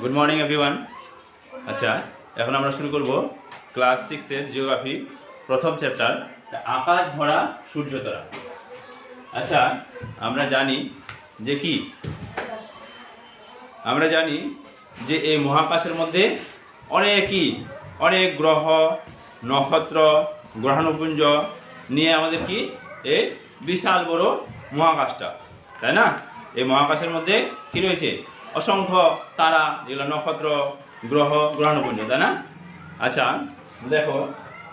Good morning everyone আচ্ছা এখন আমরা শুরু করব ক্লাস সিক্সের জিওগ্রাফি প্রথম চ্যাপ্টার আকাশ ভরা সূর্যতারা আচ্ছা আমরা জানি যে কি? আমরা জানি যে এই মহাকাশের মধ্যে অনেকই অনেক গ্রহ, নক্ষত্র, গ্রহাণুপুঞ্জ নিয়ে আমাদের কি? এই বিশাল বড় মহাকাশটা, তাই না? এই মহাকাশের মধ্যে কি রয়েছে? অসংখ্য তারা যেগুলো নক্ষত্র, গ্রহ, গ্রহাণুপুঞ্জ, তাই না? আচ্ছা দেখো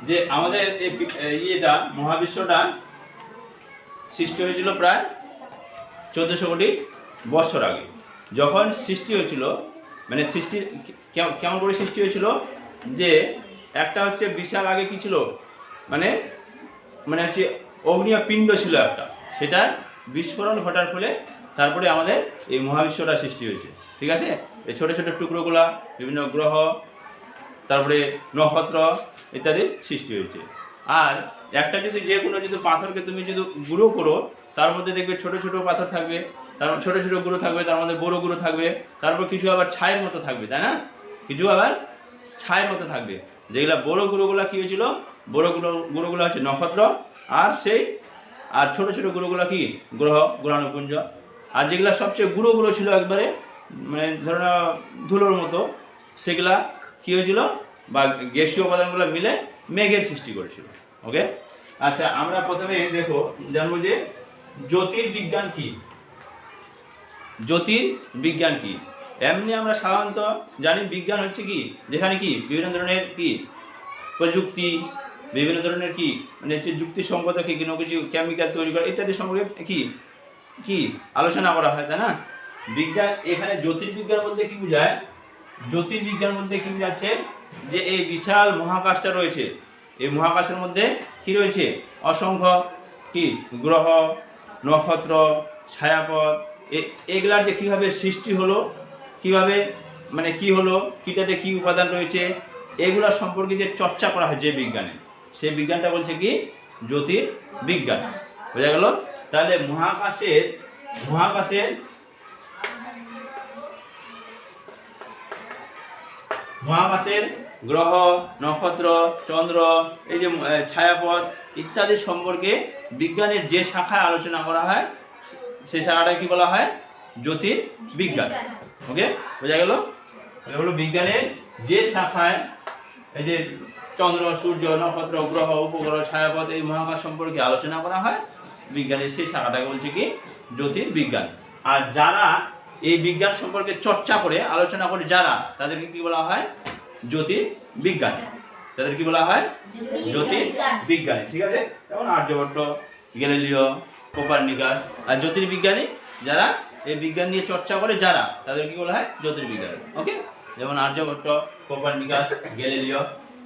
যে আমাদের ইয়েটা, মহাবিশ্বটা সৃষ্টি হয়েছিল প্রায় চোদ্দোশো কোটি বছর আগে। যখন সৃষ্টি হয়েছিল মানে সৃষ্টি কেমন করে সৃষ্টি হয়েছিল? যে একটা হচ্ছে বিশাল আগে কি ছিল? মানে মানে হচ্ছে অগ্নিয় পিণ্ড ছিল একটা। সেটার বিস্ফোরণ ঘটার ফলে তারপরে আমাদের এই মহাবিশ্বটা সৃষ্টি হয়েছে, ঠিক আছে? এই ছোটো ছোটো টুকরোগুলা, বিভিন্ন গ্রহ, তারপরে নক্ষত্র ইত্যাদি সৃষ্টি হয়েছে। আর একটা যদি যে কোনো যদি পাথরকে তুমি যদি গুঁড়ো করো, তার মধ্যে দেখবে ছোট ছোট পাথর থাকবে তারপর ছোট ছোট গুঁড়ো থাকবে, তার মধ্যে বড় গুঁড়ো থাকবে, তারপর কিছু আবার ছায়ের মতো থাকবে, তাই না? কিছু আবার ছায়ের মতো থাকবে। যেগুলা বড় গুঁড়োগুলো কী হয়েছিল? বড় গুঁড়ো, গুঁড়োগুলো হচ্ছে নক্ষত্র, আর সেই, আর ছোট ছোট গুঁড়োগুলো কি? গ্রহ, গ্রহাণুপুঞ্জ আর যেগুলো সবচেয়ে গুঁড়ো গুঁড়ো ছিল একবারে মানে ধরো ধুলোর মতো, সেগুলা কী হয়েছিল? বা গ্যাসীয় উপাদানগুলো মিলে মেঘের সৃষ্টি করেছিল ওকে আচ্ছা আমরা প্রথমে দেখো, জানব যে জ্যোতির্বিজ্ঞান কি? জ্যোতির্বিজ্ঞান কি? এমনি আমরা সাধারণত জানি বিজ্ঞান হচ্ছে কি? যেখানে কি? বিভিন্ন ধরনের কি? প্রযুক্তি, বিভিন্ন ধরনের কি? মানে হচ্ছে যুক্তিসঙ্গত কি, কোনো কিছু কেমিক্যাল তৈরি করা ইত্যাদি সম্পর্কে কি? কি? আলোচনা করা হয়, তাই না? বিজ্ঞান, এখানে জ্যোতির্বিজ্ঞান বলতে কি বোঝায়? জ্যোতির্বিজ্ঞান বলতে কি বোঝাচ্ছে? যে এই বিশাল মহাকাশটা রয়েছে। এই মহাকাশের মধ্যে কি রয়েছে? অসংখ্য কি? গ্রহ, নক্ষত্র, ছায়াপথ। এগুলার যে কীভাবে সৃষ্টি হলো, কীভাবে মানে কি হলো, কীটাতে কি উপাদান রয়েছে, এগুলা সম্পর্কে যে চর্চা করা হয় যে বিজ্ঞানে, সেই বিজ্ঞানটা বলছে কি? জ্যোতির্বিজ্ঞান। বোঝা গেল? তাহলে মহাকাশের মহাকাশের মহাকাশের গ্রহ, নক্ষত্র, চন্দ্র, এই যে ছায়াপথ ইত্যাদি সম্পর্কে বিজ্ঞানের যে শাখায় আলোচনা করা হয় সেই শাখাটা কি বলা হয়? জ্যোতির্বিজ্ঞান। ওকে? বোঝা গেল? হলো বিজ্ঞানের যে শাখায়, এই যে চন্দ্র, সূর্য, নক্ষত্র, গ্রহ, উপগ্রহ, ছায়াপথ এই মহাকাশ সম্পর্কে আলোচনা করা হয় বিজ্ঞানের সেই শাখাটাকে বলছে কি? জ্যোতির্বিজ্ঞান। আর যারা এই বিজ্ঞান সম্পর্কে চর্চা করে আলোচনা করে যারা তাদেরকে কি বলা হয়? জ্যোতির্বিজ্ঞানী। তাদের কি বলা হয়? জ্যোতির্বিজ্ঞানী। ঠিক আছে? যেমন আর্যভট্ট গ্যালিলিও কোপার্নিকাস। আর জ্যোতির্বিজ্ঞানী যারা এই বিজ্ঞান নিয়ে চর্চা করে যারা তাদের কি বলা হয়? জ্যোতির্বিজ্ঞানী ওকে? যেমন আর্যভট্ট কোপার্নিকাস গ্যালিলিও।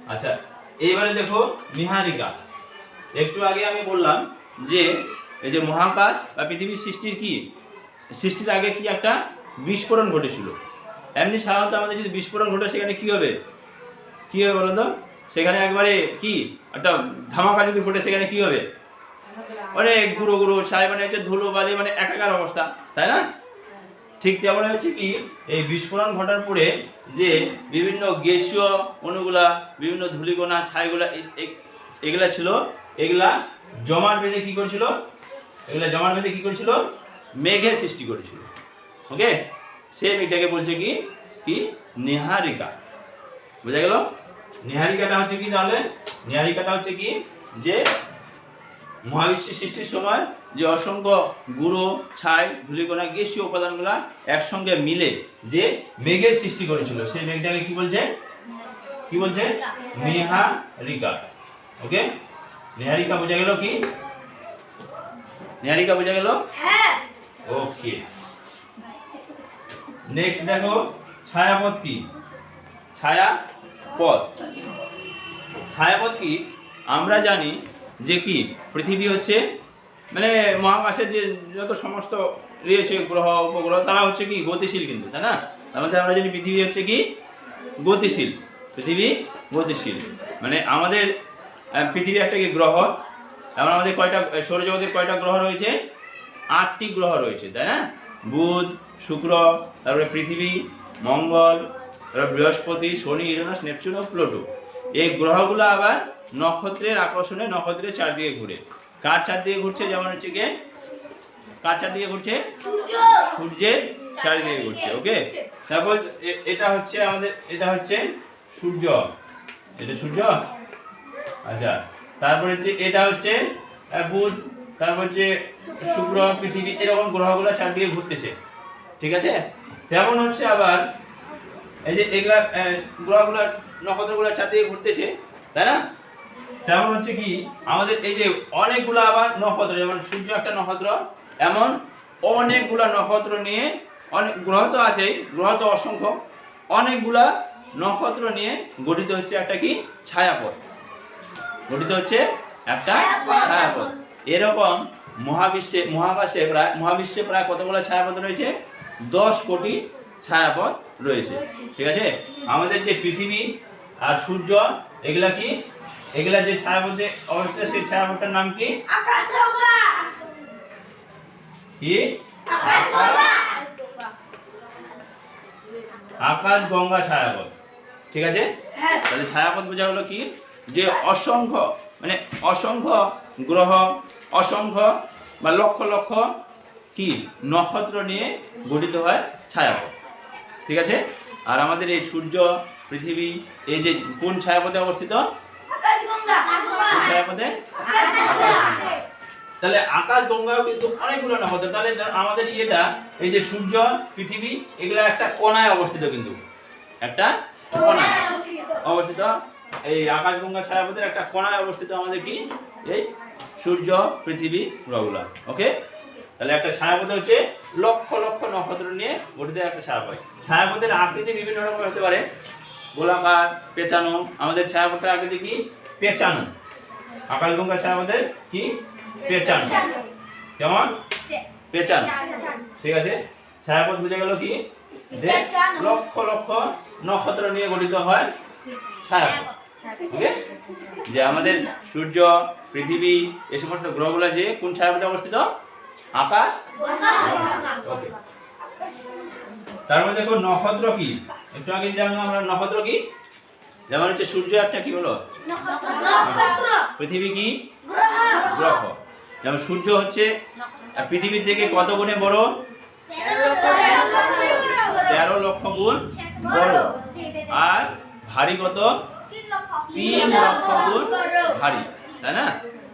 আচ্ছা এইবারে দেখো নিহারিকা। একটু আগে আমি বললাম যে এই যে মহাকাশ বা পৃথিবীর সৃষ্টির কি? সৃষ্টির আগে কি একটা বিস্ফোরণ ঘটেছিল? এমনি সাধারণত আমাদের যদি বিস্ফোরণ ঘটে, সেখানে কী হবে? কী হবে বলো তো সেখানে একবারে কি? একটা ধামাকা যদি ঘটে সেখানে কী হবে? অনেক গুঁড়ো গুঁড়ো ছাই মানে হচ্ছে ধুলো, বালি মানে একাকার অবস্থা, তাই না? ঠিক তেমন হচ্ছে কি, এই বিস্ফোরণ ঘটার পরে যে বিভিন্ন গ্যাসীয় অণুগুলা, বিভিন্ন ধূলিকণা, ছাইগুলা এগুলা ছিল, এগুলা জমাট বেঁধে কি করেছিল? এগুলো জমাট বেঁধে কি করেছিল? মেঘের সৃষ্টি করেছিল। ওকে? সে মেঘটাকে বলছে কি? কি? নেহারিকা। বোঝা গেল? নেহারিকাটা হচ্ছে কি তাহলে? নেহারিকাটা হচ্ছে কি? যে মহাবিশ্বের সৃষ্টির সময় যে অসংখ্য গুঁড়ো ছাই ধূলিকণা গ্যাসীয় উপাদানগুলা একসঙ্গে মিলে যে মেঘের সৃষ্টি করেছিল। সেই মেঘটাকে কি বলছে? কি বলছে? নেহারিকা। ওকে? নেহারিকা বোঝা গেল কি? নেহারিকা বোঝা গেল? হ্যাঁ। ওকে। নেক্সট দেখো ছায়াপথ কি? ছায়া পথ ছায়াপথ কি? আমরা জানি যে কি? পৃথিবী হচ্ছে মানে মহাকাশের যে যত সমস্ত রয়েছে গ্রহ উপগ্রহ তারা হচ্ছে কি? গতিশীল কিন্তু তাই না? তার মধ্যে আমরা জানি পৃথিবী হচ্ছে কি? গতিশীল। পৃথিবী গতিশীল। মানে আমাদের পৃথিবী একটা গ্রহ? এমন আমাদের কয়টা, সৌরজগতের কয়টা গ্রহ রয়েছে? আটটি গ্রহ রয়েছে, তাই না? বুধ, শুক্র, তারপরে পৃথিবী, মঙ্গল বৃহস্পতি, শনি, ইউরেনাস, নেপচুন ও প্লুটো। এই গ্রহগুলো আবার নক্ষত্রের আকর্ষণে নক্ষত্রের চারদিকে ঘুরে। কার চারদিকে ঘুরছে? যেমন হচ্ছে গিয়ে কার চারদিকে ঘুরছে? সূর্যের চারিদিকে ঘুরছে, ওকে? তারপর এটা হচ্ছে আমাদের, এটা হচ্ছে সূর্য। এটা সূর্য? আচ্ছা তারপরে হচ্ছে এটা হচ্ছে বুধ, তারপর হচ্ছে শুক্র, পৃথিবী, এরকম গ্রহগুলো চারদিকে ঘুরতেছে, ঠিক আছে? তেমন হচ্ছে আবার, এই যে এগুলা গ্রহগুলো, নক্ষত্রগুলো চারদিকে ঘুরতেছে, তাই না? তেমন হচ্ছে কি, আমাদের এই যে অনেকগুলো আবার নক্ষত্র, যেমন সূর্য একটা নক্ষত্র, এমন অনেকগুলা নক্ষত্র নিয়ে, অনেক গ্রহ তো আছেই, গ্রহ তো অসংখ্য, অনেকগুলা নক্ষত্র নিয়ে গঠিত হচ্ছে একটা কি? ছায়াপথ। গঠিত হচ্ছে একটা ছায়াপথ। এরকম মহাবিশ্বে মহাকাশে প্রায় মহাবিশ্বে প্রায় কতগুলো ছায়াপথ রয়েছে? দশ কোটি ছায়াপথ রয়েছে। ঠিক আছে? আমাদের যে পৃথিবী আর সূর্য এগুলা কি? এগুলা যে ছায়াপথে অবস্থিত সেই ছায়াপথটার নাম কি? কি? আকাশ গঙ্গা ছায়াপথ। ঠিক আছে? তাহলে ছায়াপথ বোঝা হলো কি? যে অসংখ্য মানে অসংখ্য গ্রহ অসংখ্য বা লক্ষ লক্ষ কি নক্ষত্র নিয়ে গঠিত হয় ছায়াপথ। ঠিক আছে? আর আমাদের এই সূর্য পৃথিবী এই যে কোন ছায়াপথে অবস্থিত? কোন ছায়াপথে? তাহলে আকাশ গঙ্গাও কিন্তু অনেকগুলো নক্ষত্র। তাহলে আমাদের ইয়েটা এই যে সূর্য পৃথিবী এগুলো একটা কোনায় অবস্থিত কিন্তু। একটা কোনায় অবস্থিত। এই আকাশ গঙ্গা ছায়াপথের একটা কোনায় অবস্থিত আমাদের কি? এই সূর্য পৃথিবী গ্রহগুলা। ওকে তাহলে একটা ছায়াপথ হচ্ছে লক্ষ লক্ষ নক্ষত্র নিয়ে গঠিত একটা ছায়াপথ। ছায়াপথের আকৃতি বিভিন্ন রকম হতে পারে। গোলাকার পেঁচানো। আমাদের ছায়াপথের আকৃতি কি? পেঁচানো। আকাশ গঙ্গা ছায়াপথের কি? পেঁচানো। কেমন? পেঁচানো। ঠিক আছে? ছায়াপথ বুঝে গেল কি? লক্ষ লক্ষ নক্ষত্র নিয়ে গঠিত হয় ছায়াপথ। ওকে যে আমাদের সূর্য পৃথিবী এ সমস্ত গ্রহগুলো যে কোন ছায়াপথে অবস্থিত? আকাশ? ওকে। তার মধ্যে দেখো নক্ষত্র কি? একটু আগে জানলাম আমরা নক্ষত্র কি? যেমন হচ্ছে সূর্য একটা কি হলো পৃথিবী কি? গ্রহ। যেমন সূর্য হচ্ছে পৃথিবীর থেকে কত গুণে বড়? তেরো লক্ষ গুণ বড়। আর ভারী কত? তিন লক্ষ গুণ ভারী তাই না?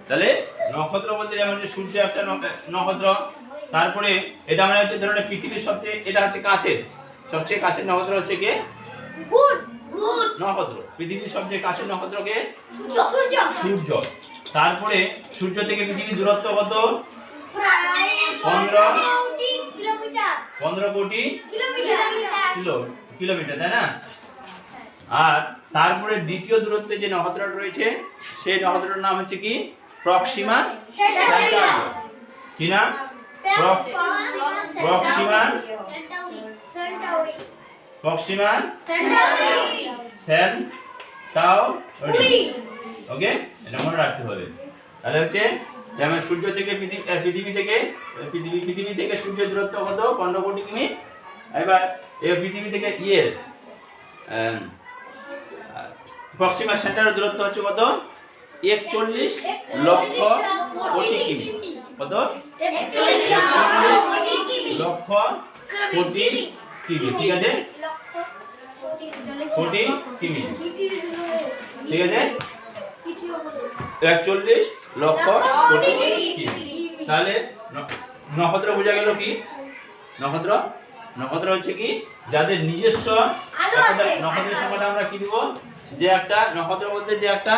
তাহলে নক্ষত্র বলতে যেমন সূর্য একটা নক্ষত্র তারপরে এটা মানে হচ্ছে ধরুন পৃথিবীর সবচেয়ে এটা হচ্ছে কাছের সবচেয়ে কাছের নক্ষত্র হচ্ছে কে? নক্ষত্র পৃথিবীর সবচেয়ে কাছের নক্ষত্রকে সূর্য তারপরে সূর্য থেকে পৃথিবীর দূরত্ব কত? পনেরো। কোটি কিলো কিলোমিটার তাই না? আর তারপরে দ্বিতীয় দূরত্বে যে নক্ষত্রটা রয়েছে, সেই নক্ষত্রটার নাম হচ্ছে কি? প্রক্সিমা কি নাম? প্রক্সিমা প্রক্সিমা সেন তাও ওকে, এটা মনে রাখতে হবে। তাহলে হচ্ছে সূর্য থেকে পৃথিবী থেকে, পৃথিবী পৃথিবী থেকে সূর্যের দূরত্ব কত? পনেরো কোটি কিমি? এবার এই পৃথিবী থেকে ইয়ের প্রক্সিমা সেন্টারের দূরত্ব হচ্ছে কত? একচল্লিশ লক্ষ কোটি কিমি। কত? লক্ষ কোটি কিমি। ঠিক আছে? কোটি কিমি। ঠিক আছে? একচল্লিশ লক্ষ কোটি তাহলে নক্ষত্র বোঝা গেল কি? নক্ষত্র? নক্ষত্র হচ্ছে কি? যাদের নিজস্ব নক্ষত্রের সংখ্যাটা আমরা কি দিব? যে একটা নক্ষত্র বলতে যে একটা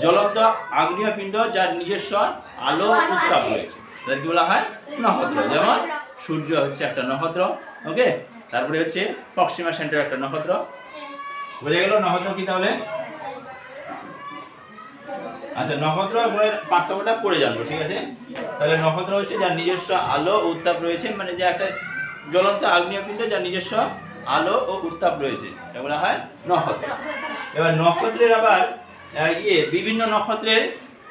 জ্বলন্ত আগ্নেয় পিণ্ড যার নিজস্ব আলো উত্তাপ রয়েছে। তাদের কি বলা হয়? নক্ষত্র। যেমন সূর্য হচ্ছে একটা নক্ষত্র ওকে? তারপরে হচ্ছে প্রক্সিমা সেন্টার একটা নক্ষত্র। বোঝা গেল নক্ষত্র কি তাহলে? আচ্ছা নক্ষত্র পরে পার্থক্যটা পড়ে জানব ঠিক আছে? তাহলে নক্ষত্র হচ্ছে যার নিজস্ব আলো উত্তাপ রয়েছে মানে যে একটা জ্বলন্ত আগ্নেয়পিণ্ড যার নিজস্ব আলো ও উত্তাপ রয়েছে। এগুলো হয় নক্ষত্র। এবার নক্ষত্রের আবার ইয়ে বিভিন্ন নক্ষত্রের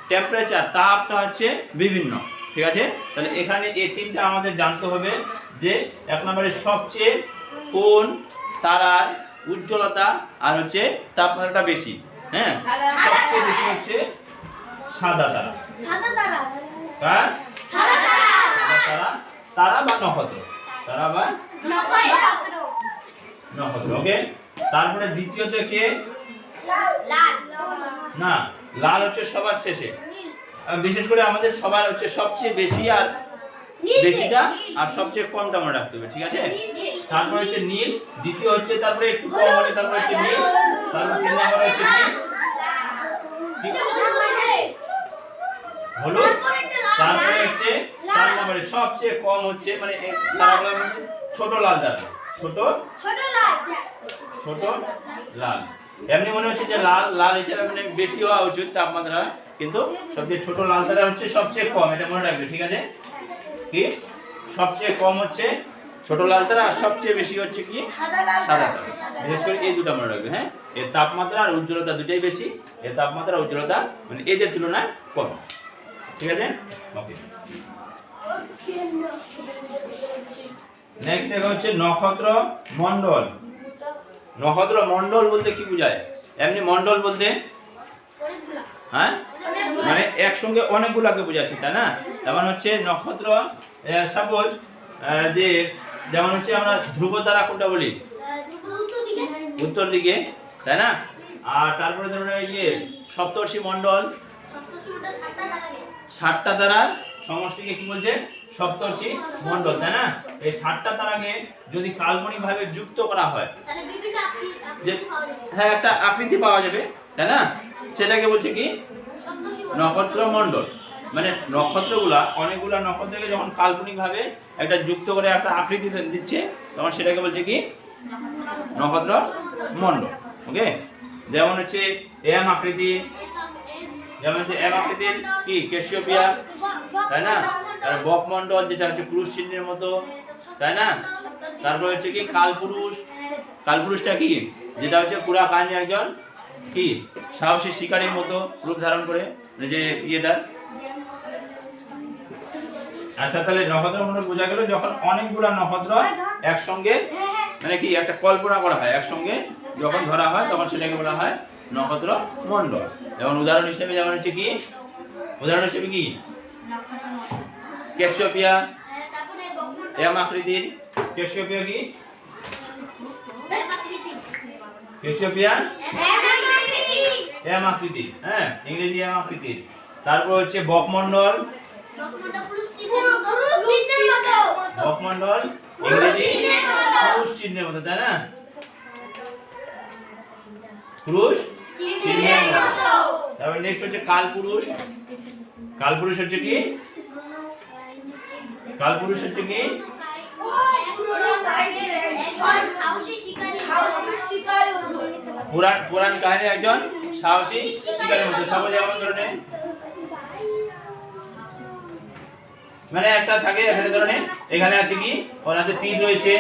টেম্পারেচার তাপটা হচ্ছে বিভিন্ন। ঠিক আছে? তাহলে এখানে এই তিনটা আমাদের জানতে হবে যে এক নম্বরে সবচেয়ে কোন তারার উজ্জ্বলতা আর হচ্ছে তাপমাত্রাটা বেশি। হ্যাঁ? সবচেয়ে বেশি হচ্ছে সাদা তারা। সাদা তারা। কার? তারা। তারা তারা বা নক্ষত্র? তারা বা নক্ষত্র। নক্ষত্র ওকে তারপরে দ্বিতীয়ত কে? না লাল হচ্ছে সবার শেষে। বিশেষ করে আমাদের সবার হচ্ছে সবচেয়ে বেশি আর বেশিটা আর সবচেয়ে কমটা মনে রাখতে হবে ঠিক আছে? তারপরে হচ্ছে নীল দ্বিতীয় হচ্ছে তারপরে একটু কম হলে তারপরে হচ্ছে নীল তারপর তিন নম্বরে হচ্ছে ঠিক হলুদ তারপরে হচ্ছে চার নম্বরে সবচেয়ে কম হচ্ছে মানে মানে ছোট লাল দাঁড়া ছোট? ছোট লাল। ছোট? লাল। এমনি মনে হচ্ছে যে লাল লাল হিসাবে মানে বেশি হওয়া উচিত তাপমাত্রা কিন্তু সবচেয়ে ছোট লাল তারা হচ্ছে সবচেয়ে কম এটা মনে রাখবে ঠিক আছে? কি? সবচেয়ে কম হচ্ছে ছোট লাল তারা আর সবচেয়ে বেশি হচ্ছে কি? সাদা তারা বিশেষ করে এই দুটো মনে রাখবে হ্যাঁ? এর তাপমাত্রা আর উজ্জ্বলতা দুটাই বেশি এর তাপমাত্রা উজ্জ্বলতা মানে এদের তুলনায় কম ঠিক আছে? ওকে নেক্সট দেখা হচ্ছে নক্ষত্র মণ্ডল। নক্ষত্র মণ্ডল বলতে কি বোঝায়? এমনি মণ্ডল বলতে? হ্যাঁ? মানে একসঙ্গে অনেকগুলাকে বোঝাচ্ছে তাই না? যেমন হচ্ছে নক্ষত্র সাপোজ যে যেমন হচ্ছে আমরা ধ্রুব তারা কোনটা বলি? উত্তর দিকে তাই না? আর তারপরে ধরুন ইয়ে সপ্তর্ষি মণ্ডল ষাটটা তারার সমষ্টিকে কি বলছে? সপ্তর্ষি মণ্ডল তাই না? এই ষাটটা তারাকে যদি কাল্পনিকভাবে যুক্ত করা হয় হ্যাঁ একটা আকৃতি পাওয়া যাবে তাই না? সেটাকে বলছে কি? নক্ষত্র মণ্ডল। মানে নক্ষত্রগুলা অনেকগুলা নক্ষত্রকে যখন কাল্পনিকভাবে একটা যুক্ত করে একটা আকৃতি দিচ্ছে তখন সেটাকে বলছে কি? নক্ষত্র মণ্ডল ওকে? যেমন হচ্ছে এম আকৃতি যেমন হচ্ছে এম কি, কেশিওপিয়া, তাই না? তার বকমণ্ডল, যেটা হচ্ছে পুরুষ চিহ্নের মতো, তাই না? তারপর হচ্ছে কি, কালপুরুষ। কালপুরুষটা কি? যেটা হচ্ছে পুরা কাহিনী একজন কি, সাহসী শিকারীর মতো রূপ ধারণ করে মানে যে ইয়েটা আচ্ছা তাহলে নক্ষত্র মণ্ডল বোঝা গেল যখন অনেকগুলা নক্ষত্র একসঙ্গে মানে কি, একটা কল্পনা করা হয়, একসঙ্গে যখন ধরা হয়, তখন সেটাকে বলা হয় নক্ষত্র মণ্ডল। যেমন উদাহরণ হিসেবে যেমন হচ্ছে কি? উদাহরণ হিসেবে কি? ক্যাসিওপিয়া এম আকৃতির। ক্যাসিওপিয়া কি? এম হ্যাঁ ইংরেজি এম আকৃতির। তারপর হচ্ছে বকমণ্ডল। বকমণ্ডল, ইংরেজি ক্রুশ চিহ্নের তাই না? ক্রুশ তারপর নেক্সট হচ্ছে কালপুরুষ। কালপুরুষ হচ্ছে কি? কালপুরুষ হচ্ছে কি? পুরাণ পুরাণ কাহিনী একজন সাহসী শিকারের মতো। সবাই যেমন ধরনের। মানে একটা থাকে এখানে ধরনের। এখানে আছে কি? ওর হাতে তীর রয়েছে,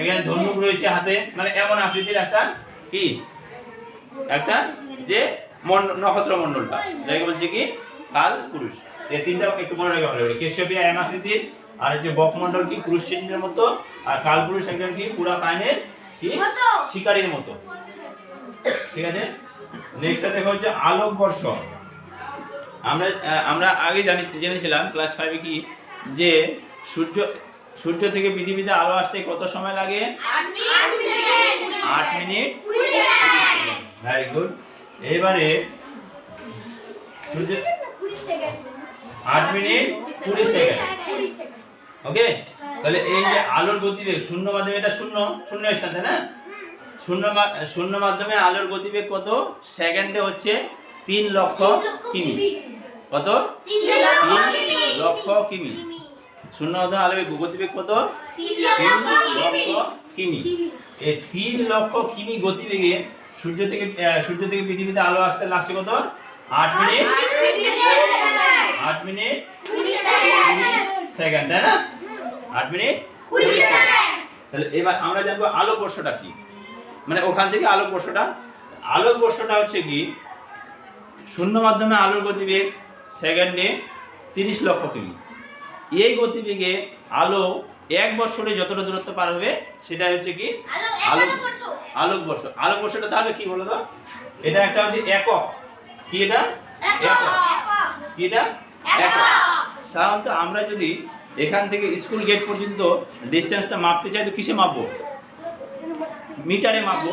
এখানে ধনুক রয়েছে হাতে। মানে এমন আকৃতির একটা কি? একটা যে নক্ষত্র মণ্ডলটা যাকে বলছে কি? কাল পুরুষ। এই তিনটা একটু মনে রাখা ভালো কেশবিয়া এম আকৃতির আর হচ্ছে বকমণ্ডল কি? পুরুষ চিহ্নের মতো আর কাল পুরুষ একজন কি? পুরা কাহিনীর কি। শিকারীর মতো। ঠিক আছে? নেক্সটটা দেখা হচ্ছে আলোক বর্ষ। আমরা আমরা আগে জানি জেনেছিলাম ক্লাস ফাইভে কি? যে সূর্য সূর্য থেকে পৃথিবীতে আলো আসতে কত সময় লাগে? আট মিনিট। ভেরি গুড এবারে আট মিনিট কুড়ি সেকেন্ড। ওকে তাহলে এই যে আলোর গতিবেগ শূন্য মাধ্যমে এটা শূন্য শূন্য সাথে না? শূন্য শূন্য মাধ্যমে আলোর গতিবেগ কত? সেকেন্ডে হচ্ছে তিন লক্ষ কিমি। কত? তিন লক্ষ কিমি। শূন্য মাধ্যমে আলোর গতিবেগ কত? তিন লক্ষ কিমি। এই তিন লক্ষ কিমি গতিবেগে সূর্য থেকে সূর্য থেকে পৃথিবীতে আলো আসতে লাগছে কত? আট মিনিট? আট মিনিট সেকেন্ড। তাই না? আট মিনিট? তাহলে এবার আমরা জানব আলোক বর্ষটা কি? মানে ওখান থেকে আলোক বর্ষটা আলোক বর্ষটা হচ্ছে কি? শূন্য মাধ্যমে আলোর গতিবেগ সেকেন্ডে তিরিশ লক্ষ কিমি। এই গতিবেগে আলো এক বছরে যতটা দূরত্ব পার হবে সেটা হচ্ছে কি? আলো আলো এক বর্ষ আলোক বর্ষ আলোক বর্ষটা তাহলে কি বলো তো? এটা একটা হচ্ছে একক। কি এটা? একক। কি এটা? একক। সাধারণত আমরা যদি এখান থেকে স্কুল গেট পর্যন্ত ডিস্টেন্সটা মাপতে চাই তো কিসে মাপবো? মিটারে মাপবো।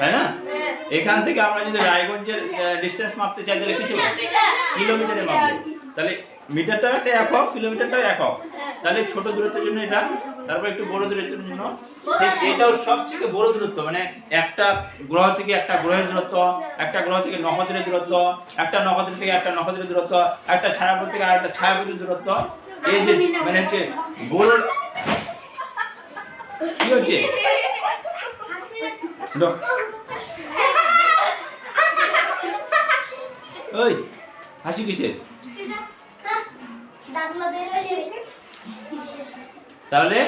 তাই না? এখান থেকে আমরা যদি রায়গঞ্জের ডিস্টেন্স মাপতে চাই তাহলে কিসে কিলোমিটারে মাপবো। তাহলে মিটারটাও একটা একক কিলোমিটারটাও একক। তাহলে ছোট দূরত্বের জন্য এটা, তারপর একটু বড় দূরত্বের জন্য। এটাও সবথেকে বড় দূরত্ব মানে একটা গ্রহ থেকে একটা গ্রহের দূরত্ব, একটা গ্রহ থেকে নক্ষত্রের দূরত্ব, একটা নক্ষত্র থেকে একটা নক্ষত্রের দূরত্ব, একটা ছায়াপথ থেকে আরেকটা ছায়াপথের দূরত্ব। এই যে মানে হচ্ছে বড় কি হচ্ছে? ওই হাসি কিসের? দাঁতগুলো বের হয়ে যাবে। তাহলে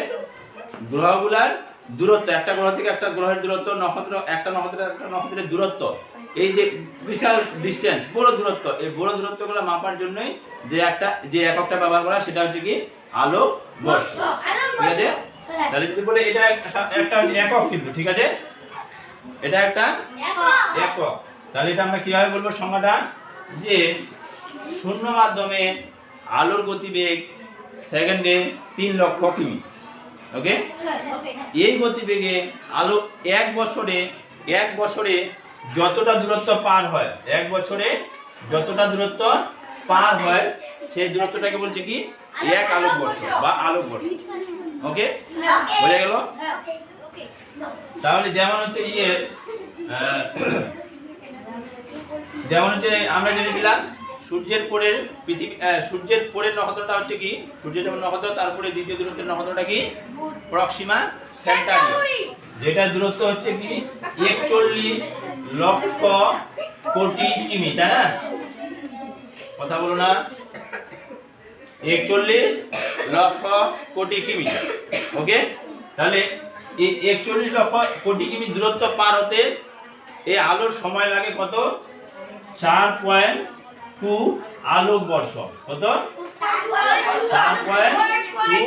গ্রহগুলার দূরত্ব একটা গ্রহ থেকে একটা গ্রহের দূরত্ব নক্ষত্র একটা নক্ষত্রের একটা নক্ষত্রের দূরত্ব। এই যে বিশাল ডিস্টেন্স বড় দূরত্ব এই বড় দূরত্বগুলো মাপার জন্যই যে একটা যে এককটা ব্যবহার করা সেটা হচ্ছে কি? আলো বর্ষ। ঠিক আছে? তাহলে যদি বলে এটা একটা একক কিন্তু ঠিক আছে? এটা একটা একক। তাহলে এটা আমরা কীভাবে বলব সংজ্ঞাটা? যে শূন্য মাধ্যমে আলোর গতিবেগ সেকেন্ডে তিন লক্ষ কিমি। ওকে এই গতিবেগে আলো এক বছরে এক বছরে যতটা দূরত্ব পার হয়, এক বছরে যতটা দূরত্ব পার হয়, সেই দূরত্বটাকে বলছে কি? এক আলোক বর্ষ বা আলোক বর্ষ। ওকে বোঝা গেল? তাহলে যেমন হচ্ছে ইয়ে যেমন হচ্ছে আমরা জেনেছিলাম সূর্যের পরের পৃথিবী সূর্যের পরের নক্ষত্রটা হচ্ছে কি? সূর্যের যেমন নক্ষত্র তারপরে দ্বিতীয় দূরত্বের নক্ষত্রটা কি? প্রক্সিমা সেন্টারি যেটা দূরত্ব হচ্ছে কি? একচল্লিশ লক্ষ কোটি কিমি তাই না? কথা বলো না। একচল্লিশ লক্ষ কোটি কিমি। ওকে? তাহলে এই একচল্লিশ লক্ষ কোটি কিমি দূরত্ব পার হতে এই আলোর সময় লাগে কত? চার পয়েন্ট টু আলোক বর্ষ কত? চার পয়েন্ট টু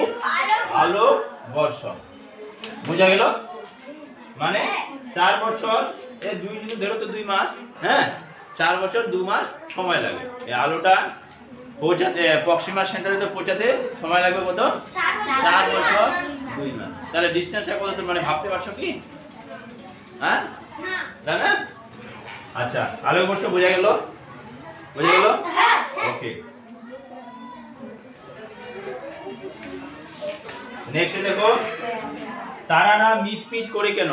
আলোক বর্ষ বোঝা গেল? মানে চার বছর এ দুই যদি ধরো তো দুই মাস হ্যাঁ? চার বছর দু মাস সময় লাগে। এই আলোটা পৌঁছাতে প্রক্সিমা সেন্টারে তো পৌঁছাতে সময় লাগবে কত? চার বছর দুই মাস। তাহলে ডিস্টেন্সটা কত মানে ভাবতে পারছ কি? হ্যাঁ? তাই না? আচ্ছা আলোক বর্ষ বোঝা গেল? বোঝা গেল? ওকে নেক্সট দেখো তারারা মিটমিট করে কেন?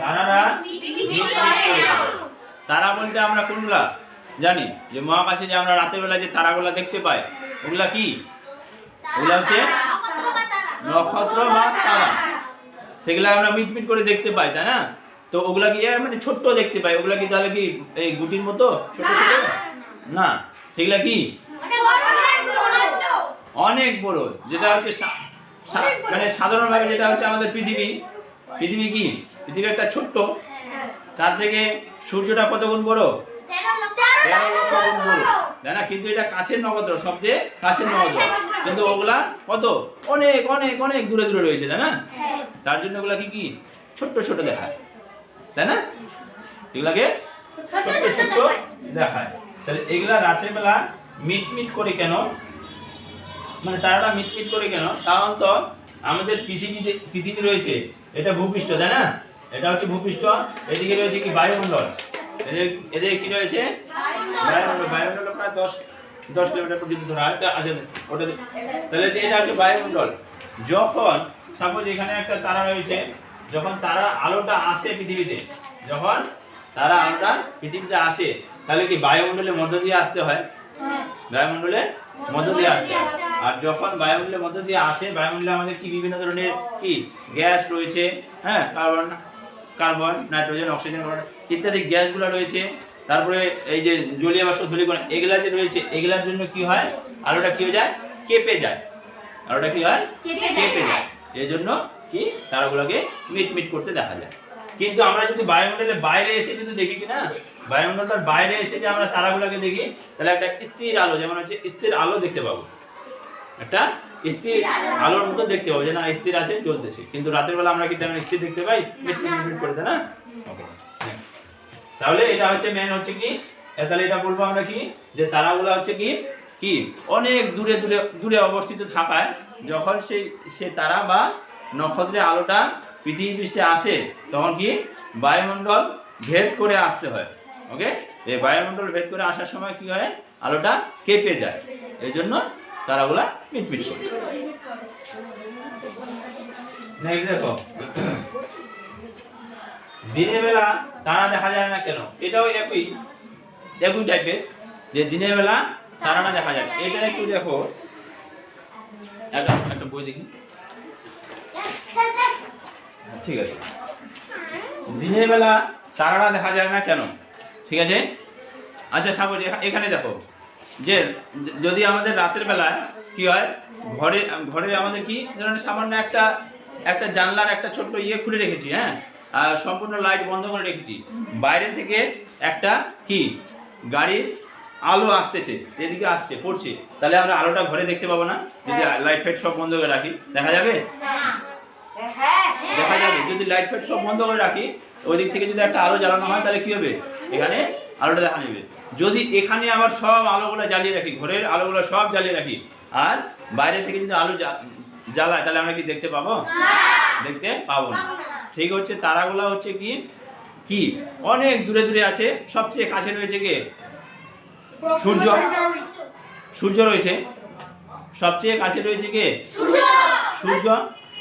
তারারা মিটমিট করে তারা বলতে আমরা কোনগুলা? জানি যে মহাকাশে যে আমরা রাতের বেলা যে তারাগুলা দেখতে পাই ওগুলা কি? ওগুলা হচ্ছে নক্ষত্র বা তারা। সেগুলা আমরা মিটমিট করে দেখতে পাই তাই না? তো ওগুলা কি মানে ছোট্ট দেখতে পাই। ওগুলা কি তাহলে কি এই গুটির মতো? ছোট ছোট? না। সেগুলা কি? অনেক বড়। যেটা হচ্ছে মানে সাধারণভাবে যেটা হচ্ছে আমাদের পৃথিবী। পৃথিবী কি? পৃথিবী একটা ছোট্ট। তার থেকে সূর্যটা কত গুণ বড়? তেরো লক্ষ গুণ বড়। তাই না কিন্তু এটা কাছের নক্ষত্র সবচেয়ে কাছের নক্ষত্র। কিন্তু ওগুলা কত? অনেক অনেক অনেক দূরে দূরে রয়েছে তাই না? তার জন্য ওগুলা কি কি? ছোট্ট ছোট দেখায় তাই না? এগুলাকে ছোট্ট ছোট্ট দেখায়। তাহলে এগুলা রাতের বেলা মিটমিট করে কেন? মানে তারাটা মিটমিট করে কেন? সাধারণত আমাদের পৃথিবী যে- পৃথিবী রয়েছে এটা ভূপৃষ্ঠ তাই না? এটা হচ্ছে ভূপৃষ্ঠ এদিকে রয়েছে কি বায়ুমণ্ডল? এদের কি রয়েছে? বায়ুমণ্ডল বায়ুমণ্ডল প্রায় দশ দশ কিলোমিটার পর্যন্ত ধরা। হয় আচ্ছা ওটা তাহলে যে এটা হচ্ছে বায়ুমণ্ডল। যখন সাপোজ এখানে একটা তারা রয়েছে যখন তারা আলোটা আসে পৃথিবীতে যখন তারা আলোটা পৃথিবীতে আসে তাহলে কি বায়ুমণ্ডলের মধ্য দিয়ে আসতে হয়? বায়ুমণ্ডলের মধ্য দিয়ে আসতে হয়। আর যখন বায়ুমণ্ডলের মধ্য দিয়ে আসে বায়ুমণ্ডলে আমাদের কি বিভিন্ন ধরনের কি? গ্যাস রয়েছে হ্যাঁ কার্বন কার্বন নাইট্রোজেন অক্সিজেন ইত্যাদি গ্যাসগুলো রয়েছে। তারপরে এই যে জলীয় বাষ্প ধূলিকণা এগুলা যে রয়েছে এগুলার জন্য কি হয়? আলোটা কি হয়ে যায়? কেঁপে যায়। আলোটা কি হয়? কেঁপে যায়। এই জন্য কি? তারাগুলোকে মিট মিট করতে দেখা যায়। কিন্তু আমরা যদি বায়ুমণ্ডলের বাইরে এসে যদি দেখি কি না বায়ুমণ্ডলের বাইরে এসে যে আমরা তারাগুলোকে দেখি, তাহলে একটা স্থির আলো, যেমন হচ্ছে স্থির আলো দেখতে পাবো। একটা স্থির আলোর মতো দেখতে পাবো যে না স্থির আছে চলতেছে কিন্তু রাতের বেলা আমরা কি তেমন স্থির দেখতে পাই? মিট মিট মিট করে, তাই না? তাহলে এটা হচ্ছে মেন হচ্ছে কি? তাহলে এটা বলব আমরা কি? যে তারাগুলো হচ্ছে কি? কি? অনেক দূরে দূরে দূরে অবস্থিত থাকায় যখন সেই, সে তারা বা নক্ষত্রের আলোটা পৃথিবী পৃষ্ঠে আসে, তখন কি? বায়ুমণ্ডল ভেদ করে আসতে হয় ওকে এই বায়ুমণ্ডল ভেদ করে আসার সময় কি হয়? আলোটা কেঁপে যায়, এই জন্য তারাগুলা মিটমিট করে। দেখো। দিনের বেলা তারা দেখা যায় না কেন? এটাও একই একই টাইপের যে দিনের বেলা তারাটা দেখা যায়। এটা একটু দেখো। একটা একটা বই দেখি। ঠিক আছে। দিনের বেলা তারাটা দেখা যায় না কেন? ঠিক আছে? আচ্ছা সাপোজ এখানে দেখো, যে যদি আমাদের রাতের বেলায় কি হয়, ঘরে ঘরে আমাদের কি ধরনের সামান্য একটা একটা জানলার একটা ছোট্ট ইয়ে খুলে রেখেছি হ্যাঁ? আর সম্পূর্ণ লাইট বন্ধ করে রেখেছি। বাইরে থেকে একটা কি? গাড়ির আলো আসতেছে এদিকে আসছে পড়ছে। তাহলে আমরা আলোটা ঘরে দেখতে পাবো না? যদি লাইট ফাইট সব বন্ধ করে রাখি দেখা যাবে? দেখা যাবে যদি লাইট ফাইট সব বন্ধ করে রাখি ওই দিক থেকে যদি একটা আলো জ্বালানো হয় তাহলে কি হবে? এখানে আলোটা দেখা যাবে। যদি এখানে আবার সব আলোগুলো জ্বালিয়ে রাখি ঘরের আলোগুলো সব জ্বালিয়ে রাখি আর বাইরে থেকে যদি আলো জ্বা- জ্বালায় তাহলে আমরা কি দেখতে পাবো? দেখতে পাবো না। ঠিক হচ্ছে তারাগুলো হচ্ছে কি? কি? অনেক দূরে দূরে আছে সবচেয়ে কাছে রয়েছে কে? সূর্য সূর্য রয়েছে। সবচেয়ে কাছে রয়েছে কে? সূর্য!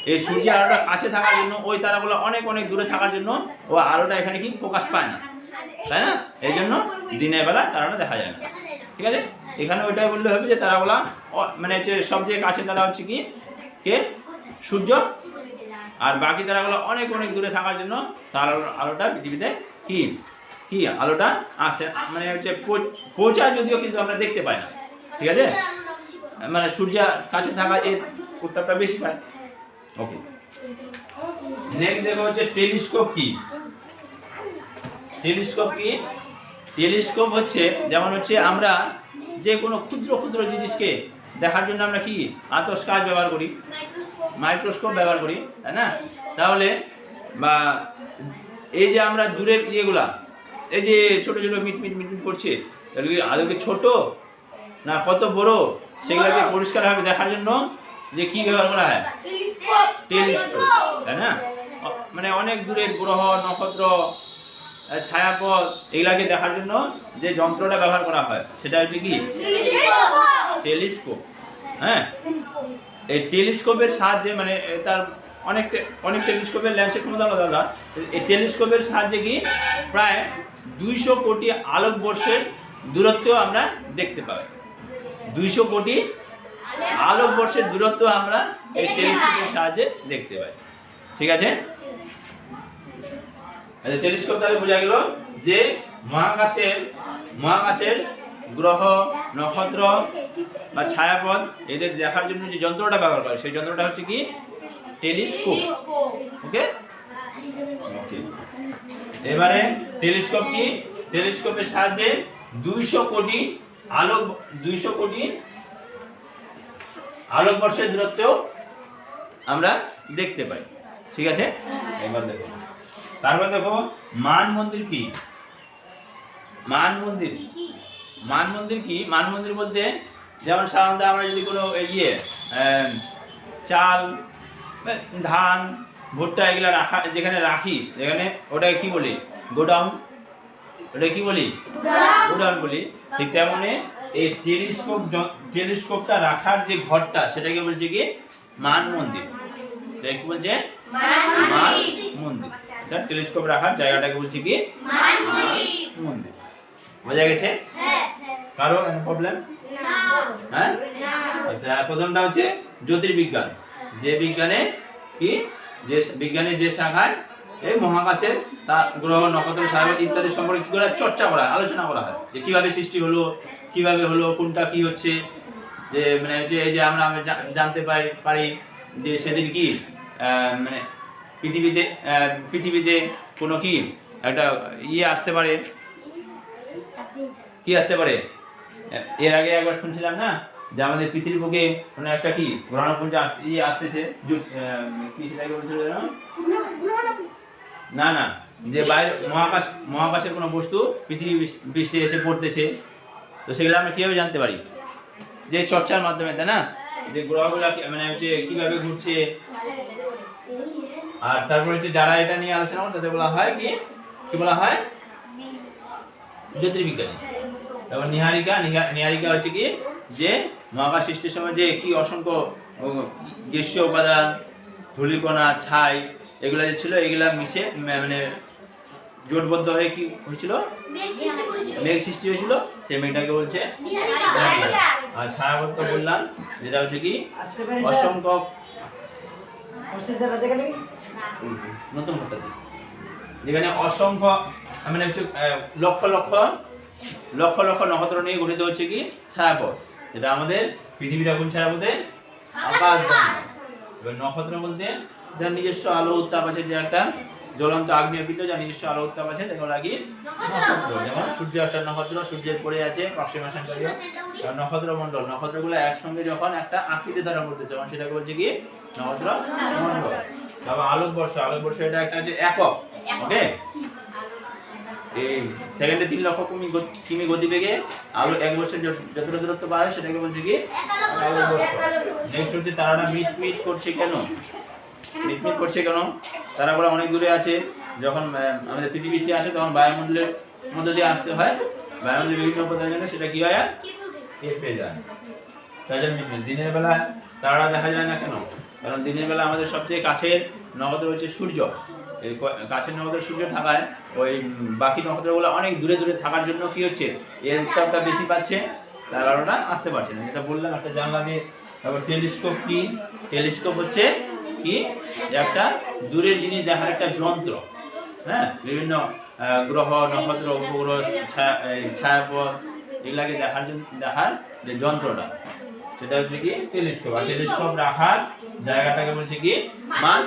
এই সূর্যের আলোটা কাছে থাকার জন্য ওই তারাগুলো অনেক অনেক দূরে থাকার জন্য ও আলোটা এখানে কি প্রকাশ পায় না। তাই না? এই জন্য দিনের বেলা তারাটা দেখা যায় না। ঠিক আছে? এখানে ওইটাই বললে হবে যে তারাগুলা মানে হচ্ছে সবচেয়ে কাছে তারা হচ্ছে কি? কে? সূর্য। আর বাকি তারাগুলো অনেক অনেক দূরে থাকার জন্য তার আলোটা পৃথিবীতে কি? কি, আলোটা? আসে মানে হচ্ছে পৌঁছায় যদিও কিন্তু আমরা দেখতে পাই না। ঠিক আছে? মানে সূর্যের কাছে থাকা এর উত্তাপটা বেশি পায়। ওকে নেক্সট দেখো হচ্ছে টেলিস্কোপ কি? টেলিস্কোপ কি? টেলিস্কোপ হচ্ছে, যেমন হচ্ছে আমরা যে কোনো ক্ষুদ্র ক্ষুদ্র জিনিসকে দেখার জন্য আমরা কি? আতস্কাচ ব্যবহার করি। মাইক্রোস্কোপ ব্যবহার করি, তাই না? তাহলে বা এই যে আমরা দূরের ইয়েগুলা এই যে ছোট ছোট মিট মিট মিট মিট করছে তাহলে কি আদৌ কি ছোট না কত বড়? সেগুলোকে পরিষ্কারভাবে দেখার জন্য যে কি ব্যবহার করা হয়? টেলিস্কোপ। তাই না? মানে অনেক দূরের গ্রহ নক্ষত্র ছায়াপথ এগুলাকে দেখার জন্য যে যন্ত্রটা ব্যবহার করা হয় সেটা হচ্ছে কি? টেলিস্কোপ। হ্যাঁ? এই টেলিস্কোপের সাহায্যে মানে তার অনেক অনেক টেলিস্কোপের লেন্সের ক্ষমতা আলাদা আলাদা। এই টেলিস্কোপের সাহায্যে কি? প্রায় দুইশো কোটি আলোকবর্ষের দূরত্ব আমরা দেখতে পাই। দুইশো কোটি আলোকবর্ষের দূরত্ব আমরা এই টেলিস্কোপের সাহায্যে দেখতে পাই। ঠিক আছে? আচ্ছা টেলিস্কোপ তাহলে বোঝা গেল যে মহাকাশের মহাকাশের গ্রহ, নক্ষত্র বা ছায়াপথ এদের দেখার জন্য যে যন্ত্রটা ব্যবহার করে, সেই যন্ত্রটা হচ্ছে কি? টেলিস্কোপ। ওকে? ওকে। এবারে টেলিস্কোপ কি? টেলিস্কোপের সাহায্যে দুইশো কোটি আলো দুইশো কোটি আলোকবর্ষের দূরত্বেও আমরা দেখতে পাই। ঠিক আছে? এবার দেখো। তারপর দেখো মান মন্দির কি? মান মন্দির। মান মন্দির কি? মান মন্দির বলতে যেমন সাধারণত আমরা যদি কোনো ইয়ে চাল ধান ভুট্টা এগুলো রাখা যেখানে রাখি যেখানে ওটাকে কি বলি? গোডাউন ওটা কি বলি? গোডাউন বলি। ঠিক তেমনি এই টেলিস্কোপ টেলিস্কোপটা রাখার যে ঘরটা সেটাকে বলছে কি? মান মন্দির। কি বলছে? মান মন্দির। এটা টেলিস্কোপ রাখার জায়গাটাকে বলছে কি? মন্দির। বোঝা গেছে? কারও প্রবলেম হ্যাঁ? আচ্ছা প্রথমটা হচ্ছে জ্যোতির্বিজ্ঞান। যে বিজ্ঞানে কি? যে বিজ্ঞানের যে শাখায় এই মহাকাশের তা গ্রহ নক্ষত্র সাগর ইত্যাদি সম্পর্কে কী করা চর্চা করা আলোচনা করা হয় যে কীভাবে সৃষ্টি হলো কীভাবে হলো কোনটা কি হচ্ছে? যে মানে যে এই যে আমরা আমরা জানতে পাই পারি যে সেদিন কি মানে পৃথিবীতে পৃথিবীতে কোনো কি একটা ইয়ে আসতে পারে? কি আসতে পারে? এর আগে একবার শুনছিলাম না? যে আমাদের পৃথিবীর বুকে মানে একটা কি গ্রহণপুঞ্জ আস- ইয়ে আসতেছে কি সেটাকে বলছিল না না, যে বাইরে মহাকাশ, মহাকাশের কোনো বস্তু পৃথিবী বৃষ্টি এসে পড়তেছে। তো সেগুলো আমরা কীভাবে জানতে পারি? যে চর্চার মাধ্যমে, তাই না? যে গ্রহগুলো মানে হচ্ছে কীভাবে ঘুরছে। আর তারপরে হচ্ছে যারা এটা নিয়ে আলোচনা করে, তাদের বলা হয় কি? কি বলা হয়? জ্যোতির্বিজ্ঞানী। তারপর নিহারিকা, নিহা- নিহারিকা হচ্ছে কি? যে মহাকাশ সৃষ্টির সময় যে কি অসংখ্য গ্যাসীয় উপাদান ধূলিকণা ছাই এগুলো যে ছিল এগুলা মিশে মানে জোটবদ্ধ হয়ে কি হয়েছিল? মেঘ সৃষ্টি হয়েছিল। সেই মেঘটাকে বলছে আর ছায়াপত্র বললাম যেটা হচ্ছে কি অসংখ্য নতুন ঘটাতে যেখানে অসংখ্য মানে হচ্ছে লক্ষ লক্ষ লক্ষ লক্ষ নক্ষত্র নিয়ে গঠিত হচ্ছে কি ছায়াপথ। যেটা আমাদের পৃথিবীর এখন ছায়াপথে আকাশ গঙ্গা। এবার নক্ষত্র বলতে যার নিজস্ব আলো উত্তাপ আছে যে একটা জ্বলন্ত আগ্নেয় পিণ্ড যার নিজস্ব আলো উত্তাপ আছে যেগুলো লাগি নক্ষত্র। যেমন সূর্য একটা নক্ষত্র সূর্যের পরে আছে অক্সিমেশন আর নক্ষত্র মণ্ডল নক্ষত্রগুলো একসঙ্গে যখন একটা আকৃতি ধারণ করতে তখন সেটাকে বলছে কি? নক্ষত্র মণ্ডল। তারপর আলোকবর্ষ। আলোকবর্ষ এটা একটা হচ্ছে একক। ওকে এই সেকেন্ডে তিন লক্ষ কিমি কিমি গতিবেগে আলো এক বছর যত- যতটা দূরত্ব পারে সেটাকে বলছে কি? নেক্সট হচ্ছে তারাটা মিট মিট করছে কেন? মিট মিট করছে কেন? তারাগুলো অনেক দূরে আছে। যখন আমাদের পৃথিবীতে আসে তখন বায়ুমণ্ডলের মধ্যে দিয়ে আসতে হয়। বায়ুমণ্ডলের বিভিন্ন উপাদানের জন্য সেটা কি হয়? কেঁপে যায় তাই জন্য। দিনের বেলা তারা দেখা যায় না কেন? কারণ দিনের বেলা আমাদের সবচেয়ে কাছের নগদ হচ্ছে সূর্য। এই কাছের নক্ষত্র সূর্য থাকায় ওই বাকি নক্ষত্রগুলো অনেক দূরে দূরে থাকার জন্য কি হচ্ছে, এর উত্তাপটা বেশি পাচ্ছে, তার কারণে আসতে পারছে না। যেটা বললাম, একটা জানলা দিয়ে, তারপর টেলিস্কোপ কি? টেলিস্কোপ হচ্ছে কি? একটা দূরের জিনিস দেখার একটা যন্ত্র হ্যাঁ? বিভিন্ন গ্রহ, নক্ষত্র, উপগ্রহ ছায়াপথ, এগুলাকে দেখার জন্য, দেখার যে যন্ত্রটা, সেটা হচ্ছে কি? টেলিস্কোপ। আর টেলিস্কোপ রাখার জায়গাটাকে বলছে কি? মান